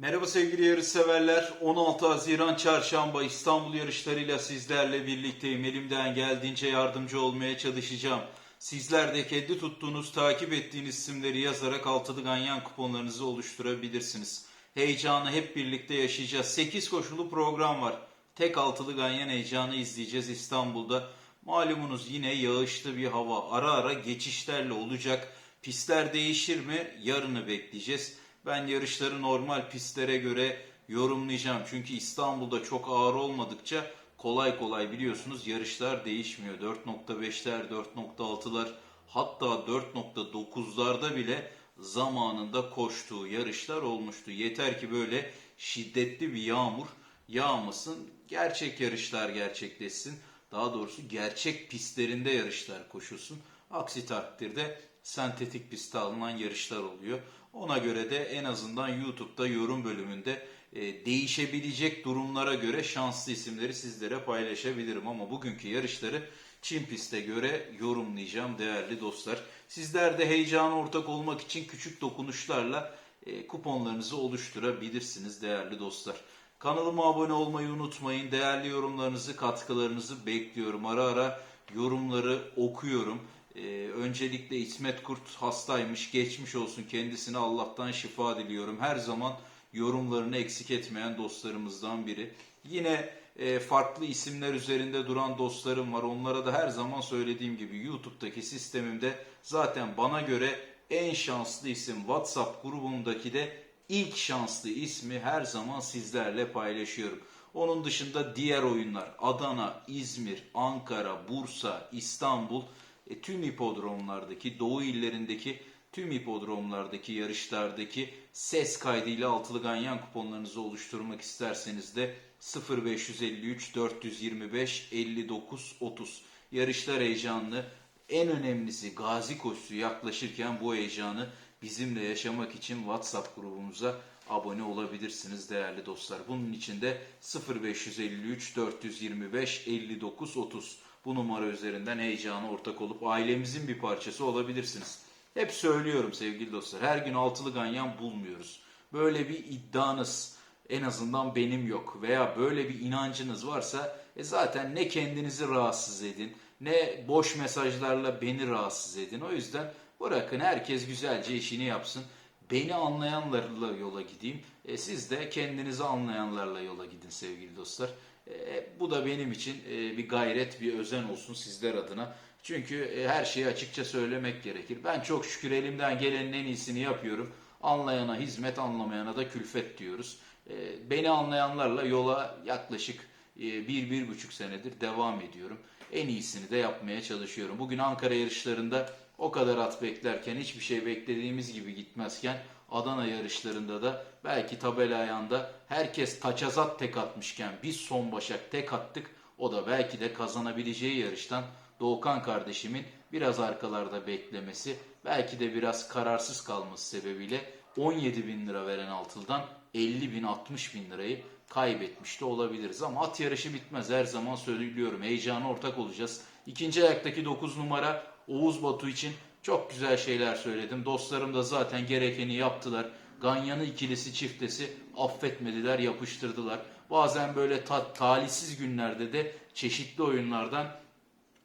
Merhaba sevgili yarış severler. 16 Haziran Çarşamba İstanbul yarışlarıyla sizlerle birlikteyim. Elimden geldiğince yardımcı olmaya çalışacağım. Sizler de kendi tuttuğunuz, takip ettiğiniz isimleri yazarak altılı ganyan kuponlarınızı oluşturabilirsiniz. Heyecanı hep birlikte yaşayacağız. 8 koşulu program var. Tek altılı ganyan heyecanı izleyeceğiz İstanbul'da. Malumunuz yine yağışlı bir hava. Ara ara geçişlerle olacak. Pistler değişir mi? Yarını bekleyeceğiz. Ben yarışları normal pistlere göre yorumlayacağım. Çünkü İstanbul'da çok ağır olmadıkça kolay kolay biliyorsunuz yarışlar değişmiyor. 4.5'ler, 4.6'lar hatta 4.9'larda bile zamanında koştuğu yarışlar olmuştu. Yeter ki böyle şiddetli bir yağmur yağmasın, gerçek yarışlar gerçekleşsin. Daha doğrusu gerçek pistlerinde yarışlar koşulsun. Aksi takdirde sentetik pistte alınan yarışlar oluyor. Ona göre de en azından YouTube'da yorum bölümünde e, değişebilecek durumlara göre şanslı isimleri sizlere paylaşabilirim. Ama bugünkü yarışları Çin piste göre yorumlayacağım değerli dostlar. Sizler de heyecana ortak olmak için küçük dokunuşlarla e, kuponlarınızı oluşturabilirsiniz değerli dostlar. Kanalıma abone olmayı unutmayın. Değerli yorumlarınızı, katkılarınızı bekliyorum. Ara ara yorumları okuyorum. Öncelikle İsmet Kurt hastaymış. Geçmiş olsun kendisine Allah'tan şifa diliyorum. Her zaman yorumlarını eksik etmeyen dostlarımızdan biri. Yine e, farklı isimler üzerinde duran dostlarım var. Onlara da her zaman söylediğim gibi YouTube'daki sistemimde zaten bana göre en şanslı isim WhatsApp grubumdaki de ilk şanslı ismi her zaman sizlerle paylaşıyorum. Onun dışında diğer oyunlar Adana, İzmir, Ankara, Bursa, İstanbul, e, tüm hipodromlardaki, doğu illerindeki tüm hipodromlardaki yarışlardaki ses kaydıyla altılı ganyan kuponlarınızı oluşturmak isterseniz de 0553 425 59 30 yarışlar heyecanlı. En önemlisi gazi koşusu yaklaşırken bu heyecanı bizimle yaşamak için WhatsApp grubumuza abone olabilirsiniz değerli dostlar. Bunun için de 0553 425 59 30 bu numara üzerinden heyecana ortak olup ailemizin bir parçası olabilirsiniz. Hep söylüyorum sevgili dostlar. Her gün altılı ganyan bulmuyoruz. Böyle bir iddianız en azından benim yok veya böyle bir inancınız varsa e zaten ne kendinizi rahatsız edin ne boş mesajlarla beni rahatsız edin. O yüzden bırakın herkes güzelce işini yapsın. Beni anlayanlarla yola gideyim. E, siz de kendinizi anlayanlarla yola gidin sevgili dostlar. E, bu da benim için e, bir gayret, bir özen olsun sizler adına. Çünkü e, her şeyi açıkça söylemek gerekir. Ben çok şükür elimden gelenin en iyisini yapıyorum. Anlayana hizmet, anlamayana da külfet diyoruz. E, beni anlayanlarla yola yaklaşık e, bir, bir buçuk senedir devam ediyorum. En iyisini de yapmaya çalışıyorum. Bugün Ankara yarışlarında o kadar at beklerken hiçbir şey beklediğimiz gibi gitmezken Adana yarışlarında da belki tabela ayağında herkes taçazat tek atmışken biz son başak tek attık. O da belki de kazanabileceği yarıştan Doğukan kardeşimin biraz arkalarda beklemesi, belki de biraz kararsız kalması sebebiyle 17 bin lira veren altıldan 50 bin 60 bin lirayı kaybetmiş de olabiliriz. Ama at yarışı bitmez her zaman söylüyorum. Heyecana ortak olacağız. İkinci ayaktaki 9 numara Oğuz Batu için çok güzel şeyler söyledim. Dostlarım da zaten gerekeni yaptılar. Ganyanı ikilisi çiftesi affetmediler, yapıştırdılar. Bazen böyle ta- talihsiz günlerde de çeşitli oyunlardan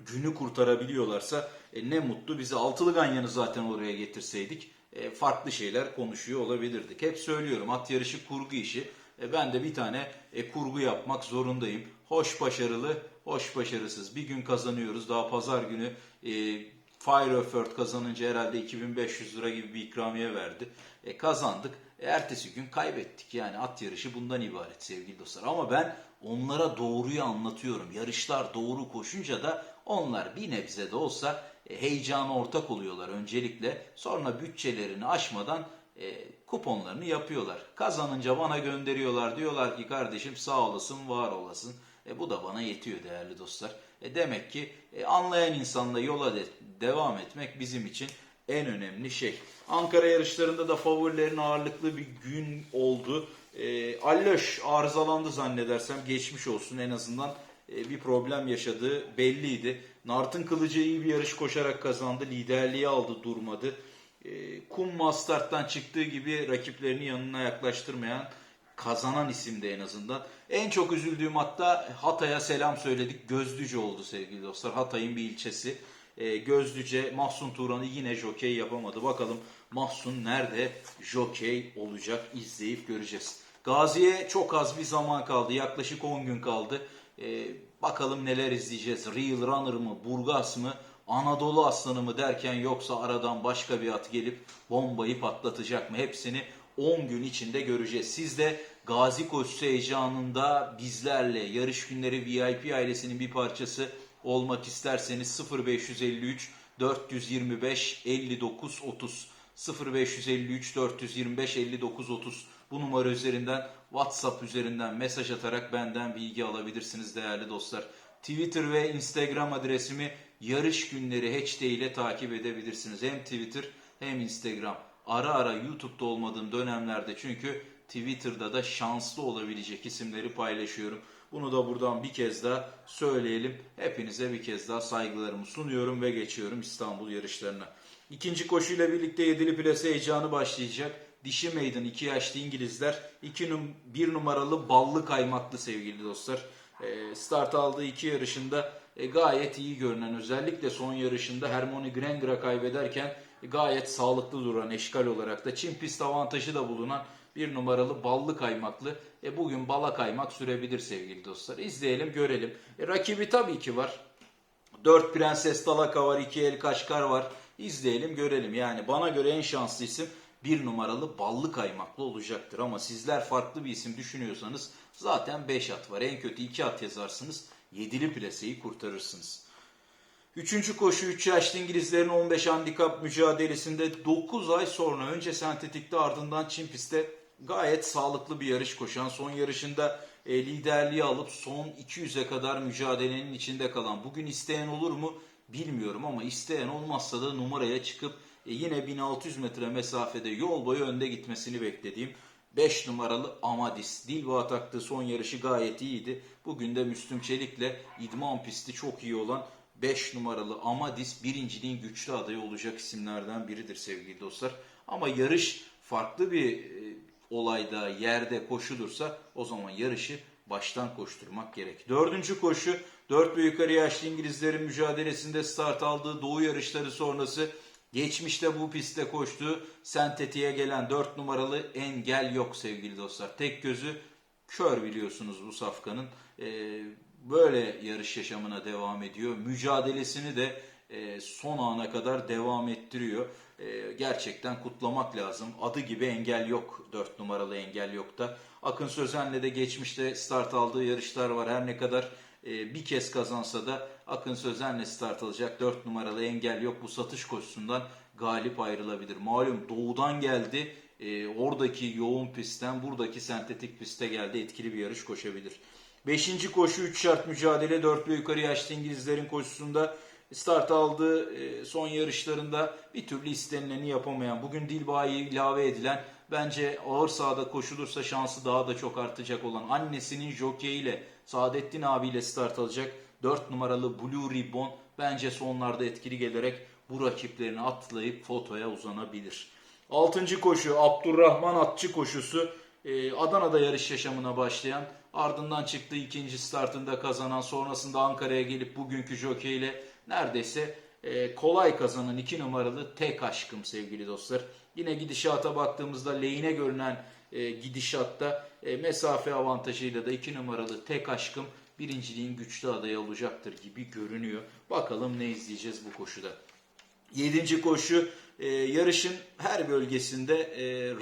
günü kurtarabiliyorlarsa e, ne mutlu bize altılı ganyanı zaten oraya getirseydik e, farklı şeyler konuşuyor olabilirdik. Hep söylüyorum at yarışı kurgu işi. E, ben de bir tane e, kurgu yapmak zorundayım. Hoş başarılı, hoş başarısız. Bir gün kazanıyoruz. Daha pazar günü e, Fire Effort kazanınca herhalde 2500 lira gibi bir ikramiye verdi. E, kazandık. E, ertesi gün kaybettik. Yani at yarışı bundan ibaret sevgili dostlar. Ama ben onlara doğruyu anlatıyorum. Yarışlar doğru koşunca da onlar bir nebze de olsa e, heyecana ortak oluyorlar öncelikle. Sonra bütçelerini aşmadan e, kuponlarını yapıyorlar. Kazanınca bana gönderiyorlar. Diyorlar ki kardeşim sağ olasın, var olasın. E, bu da bana yetiyor değerli dostlar. E, demek ki e, anlayan insanla yola de, devam etmek bizim için en önemli şey. Ankara yarışlarında da favorilerin ağırlıklı bir gün oldu. E, Alloş arızalandı zannedersem geçmiş olsun en azından e, bir problem yaşadığı belliydi. Nart'ın kılıcı iyi bir yarış koşarak kazandı. Liderliği aldı durmadı. E, kum Master'dan çıktığı gibi rakiplerini yanına yaklaştırmayan kazanan isimde en azından. En çok üzüldüğüm hatta Hatay'a selam söyledik. Gözlüce oldu sevgili dostlar. Hatay'ın bir ilçesi. Ee, Gözlüce Mahsun Turan'ı yine jokey yapamadı. Bakalım Mahsun nerede jokey olacak izleyip göreceğiz. Gazi'ye çok az bir zaman kaldı. Yaklaşık 10 gün kaldı. Ee, bakalım neler izleyeceğiz. Real Runner mı, Burgas mı, Anadolu Aslanı mı derken yoksa aradan başka bir at gelip bombayı patlatacak mı? Hepsini 10 gün içinde göreceğiz. Siz de Gazi koşusu heyecanında bizlerle yarış günleri VIP ailesinin bir parçası olmak isterseniz 0553 425 59 30 0553 425 59 30 bu numara üzerinden WhatsApp üzerinden mesaj atarak benden bilgi alabilirsiniz değerli dostlar. Twitter ve Instagram adresimi yarış günleri hashtag ile takip edebilirsiniz. Hem Twitter hem Instagram. Ara ara YouTube'da olmadığım dönemlerde çünkü Twitter'da da şanslı olabilecek isimleri paylaşıyorum. Bunu da buradan bir kez daha söyleyelim. Hepinize bir kez daha saygılarımı sunuyorum ve geçiyorum İstanbul yarışlarına. İkinci koşuyla birlikte yedili plase heyecanı başlayacak. Dişi Maiden 2 yaşlı İngilizler 2 num 1 numaralı ballı kaymaklı sevgili dostlar. E, start aldığı iki yarışında e, gayet iyi görünen özellikle son yarışında Hermione Granger'a kaybederken gayet sağlıklı duran eşkal olarak da Çin pist avantajı da bulunan bir numaralı ballı kaymaklı. E, bugün bala kaymak sürebilir sevgili dostlar. İzleyelim görelim. E, rakibi tabii ki var. 4 Prenses Dalaka var, 2 El Kaşkar var. İzleyelim görelim. Yani bana göre en şanslı isim bir numaralı ballı kaymaklı olacaktır. Ama sizler farklı bir isim düşünüyorsanız zaten 5 at var. En kötü 2 at yazarsınız. Yedili plaseyi kurtarırsınız. Üçüncü koşu 3 yaşlı İngilizlerin 15 handikap mücadelesinde 9 ay sonra önce sentetikte ardından Çin pistte gayet sağlıklı bir yarış koşan son yarışında e, liderliği alıp son 200'e kadar mücadelenin içinde kalan bugün isteyen olur mu bilmiyorum ama isteyen olmazsa da numaraya çıkıp e, yine 1600 metre mesafede yol boyu önde gitmesini beklediğim 5 numaralı Amadis. Dilba taktığı son yarışı gayet iyiydi. Bugün de Müslüm Çelik'le idman pisti çok iyi olan 5 numaralı Amadis birinciliğin güçlü adayı olacak isimlerden biridir sevgili dostlar. Ama yarış farklı bir e, olayda, yerde koşulursa o zaman yarışı baştan koşturmak gerek. Dördüncü koşu 4 ve yukarı yaşlı İngilizlerin mücadelesinde start aldığı doğu yarışları sonrası geçmişte bu pistte koştuğu sentetiğe gelen 4 numaralı engel yok sevgili dostlar. Tek gözü kör biliyorsunuz bu safkanın. Ee, böyle yarış yaşamına devam ediyor. Mücadelesini de e, son ana kadar devam ettiriyor. E, gerçekten kutlamak lazım. Adı gibi engel yok. 4 numaralı engel yok da. Akın Sözen'le de geçmişte start aldığı yarışlar var. Her ne kadar e, bir kez kazansa da Akın Sözen'le start alacak 4 numaralı engel yok. Bu satış koşusundan galip ayrılabilir. Malum doğudan geldi. E, oradaki yoğun pistten buradaki sentetik piste geldi. Etkili bir yarış koşabilir. Beşinci koşu 3 şart mücadele. 4 ve yukarı yaşlı İngilizlerin koşusunda start aldığı e, son yarışlarında bir türlü istenileni yapamayan, bugün Dilba'yı ilave edilen, bence ağır sahada koşulursa şansı daha da çok artacak olan annesinin jokeyiyle, Saadettin abiyle start alacak 4 numaralı Blue Ribbon bence sonlarda etkili gelerek bu rakiplerini atlayıp fotoya uzanabilir. Altıncı koşu Abdurrahman Atçı koşusu e, Adana'da yarış yaşamına başlayan ardından çıktığı ikinci startında kazanan sonrasında Ankara'ya gelip bugünkü jokeyle neredeyse e, kolay kazanan iki numaralı tek aşkım sevgili dostlar. Yine gidişata baktığımızda lehine görünen e, gidişatta e, mesafe avantajıyla da iki numaralı tek aşkım birinciliğin güçlü adayı olacaktır gibi görünüyor. Bakalım ne izleyeceğiz bu koşuda. Yedinci koşu yarışın her bölgesinde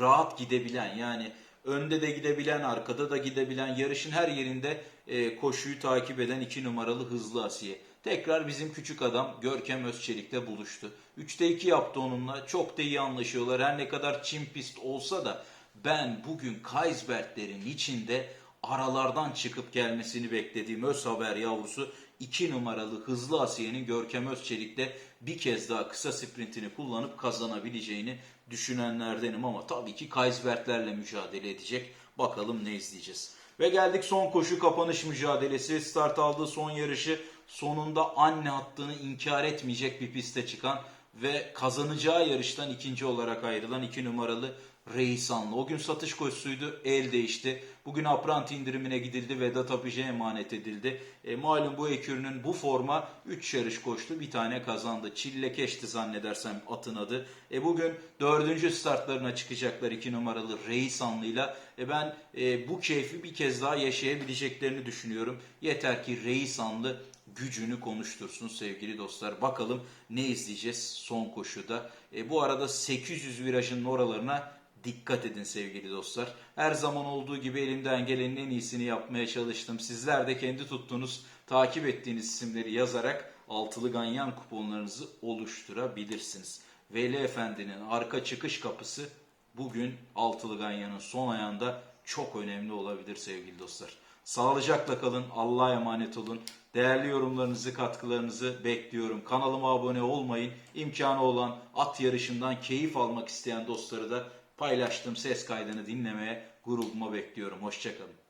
rahat gidebilen yani önde de gidebilen arkada da gidebilen yarışın her yerinde e, koşuyu takip eden iki numaralı hızlı Asiye. Tekrar bizim küçük adam Görkem Özçelik'te buluştu. 3'te 2 yaptı onunla. Çok da iyi anlaşıyorlar. Her ne kadar çim pist olsa da ben bugün Kaysbertlerin içinde aralardan çıkıp gelmesini beklediğim öz haber yavrusu 2 numaralı hızlı Asiye'nin Görkem Özçelik'te bir kez daha kısa sprintini kullanıp kazanabileceğini düşünenlerdenim ama tabii ki Kaysbertlerle mücadele edecek. Bakalım ne izleyeceğiz. Ve geldik son koşu kapanış mücadelesi. Start aldığı son yarışı sonunda anne hattını inkar etmeyecek bir piste çıkan ve kazanacağı yarıştan ikinci olarak ayrılan 2 numaralı Reisanlı. O gün satış koşusuydu, el değişti. Bugün apranti indirimine gidildi, Vedat Apıcı'ya emanet edildi. E, malum bu ekürünün bu forma 3 yarış koştu, bir tane kazandı. Çillekeşti zannedersem atın adı. E, bugün dördüncü startlarına çıkacaklar 2 numaralı Reisanlı'yla. E, ben e, bu keyfi bir kez daha yaşayabileceklerini düşünüyorum. Yeter ki Reisanlı gücünü konuştursun sevgili dostlar. Bakalım ne izleyeceğiz son koşuda. E, bu arada 800 virajın oralarına dikkat edin sevgili dostlar. Her zaman olduğu gibi elimden gelenin en iyisini yapmaya çalıştım. Sizler de kendi tuttuğunuz, takip ettiğiniz isimleri yazarak altılı ganyan kuponlarınızı oluşturabilirsiniz. Veli Efendi'nin arka çıkış kapısı bugün altılı ganyanın son ayağında çok önemli olabilir sevgili dostlar. Sağlıcakla kalın, Allah'a emanet olun. Değerli yorumlarınızı, katkılarınızı bekliyorum. Kanalıma abone olmayın. İmkanı olan at yarışından keyif almak isteyen dostları da paylaştığım ses kaydını dinlemeye grubuma bekliyorum. Hoşçakalın.